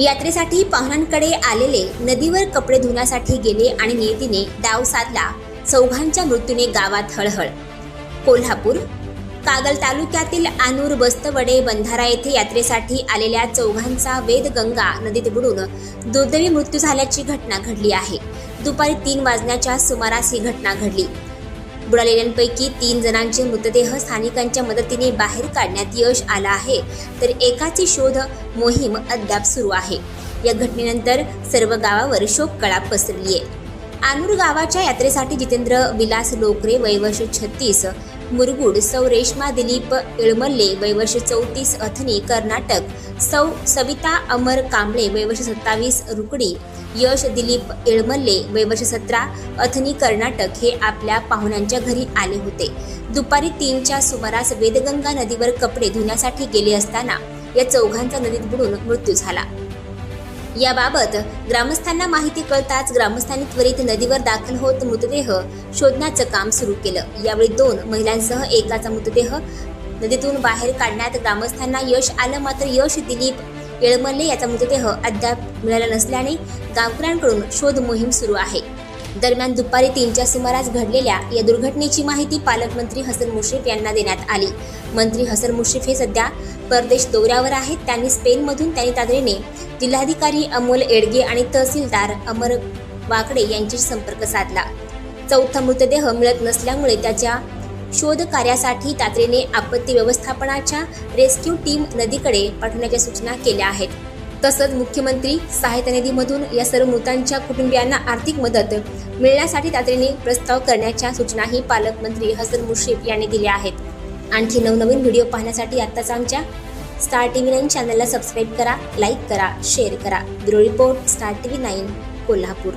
यात्रेसाठी पाहुण्यांकडे आलेले नदीवर कपडे धुण्यासाठी गेले आणि नियतीने डाव साधला चौघांच्या मृत्यूने गावात हळहळ. कोल्हापूर कागल तालुक्यातील आनूर बस्तवडे बंधारा येथे यात्रेसाठी आलेल्या चौघांचा वेदगंगा नदीत बुडून दुर्दैवी मृत्यू झाल्याची घटना घडली आहे. दुपारी तीन वाजण्याच्या सुमारास ही घटना घडली. बुडालेल्यांपैकी तीन जणांचे मृतदेह स्थानिकांच्या मदतीने बाहेर काढण्यात यश आलं आहे. तर एकाची शोध मोहीम अद्याप सुरू आहे. या घटनेनंतर सर्व गावावर शोककळा पसरली आहे आनूर गावाच्या यात्रेसाठी जितेंद्र विलास लोकरे वयवर्ष छत्तीस मुरगुड सौ रेश्मा दिलीप इळमल्ले वयवर्ष चौतीस अथनी कर्नाटक सौ सविता अमर कांबळे वयवर्ष सत्तावीस रुकडी यश दिलीप इळमल्ले वयवर्ष सतरा अथनी कर्नाटक हे आपल्या पाहुण्यांच्या घरी आले होते. दुपारी तीनच्या सुमारास वेदगंगा नदीवर कपडे धुण्यासाठी गेले असताना या चौघांचा नदीत बुडून मृत्यू झाला. याबाबत ग्रामस्थांना माहिती कळताच ग्रामस्थांनी त्वरित नदीवर दाखल होत मृतदेह शोधण्याचं काम सुरू केलं. यावेळी दोन महिलांसह एकाचा मृतदेह नदीतून बाहेर काढण्यात ग्रामस्थांना यश आलं मात्र यश दिलीप येळमल्ले याचा मृतदेह अद्याप मिळाला नसल्याने गावकऱ्यांकडून शोध मोहीम सुरू आहे. दरम्यान दुपारी तीनच्या सुमारास घडलेल्या या दुर्घटनेची माहिती पालकमंत्री हसन मुश्रीफ यांना देण्यात आली. मंत्री हसन मुश्रीफ हे सध्या परदेश दौऱ्यावर आहेत. त्यांनी स्पेनमधून त्यांनी तातडीने जिल्हाधिकारी अमोल एडगे आणि तहसीलदार अमर वाकडे यांच्याशी संपर्क साधला. चौथा मृतदेह मिळत नसल्यामुळे त्याच्या शोध कार्यासाठी तातडीने आपत्ती व्यवस्थापनाच्या रेस्क्यू टीम नदीकडे पाठवण्याच्या सूचना केल्या आहेत. तसंच मुख्यमंत्री सहायता निधीमधून या सर्व मृतांच्या कुटुंबियांना आर्थिक मदत मिळण्यासाठी तातडीने प्रस्ताव करण्याच्या सूचनाही पालकमंत्री हसन मुश्रीफ यांनी दिल्या आहेत. आणखी नवनवीन व्हिडिओ पाहण्यासाठी आत्ताच आमच्या स्टार टी व्ही नाईन चॅनलला सबस्क्राईब करा लाईक करा शेअर करा. Bureau report Star T V nine Kolhapur.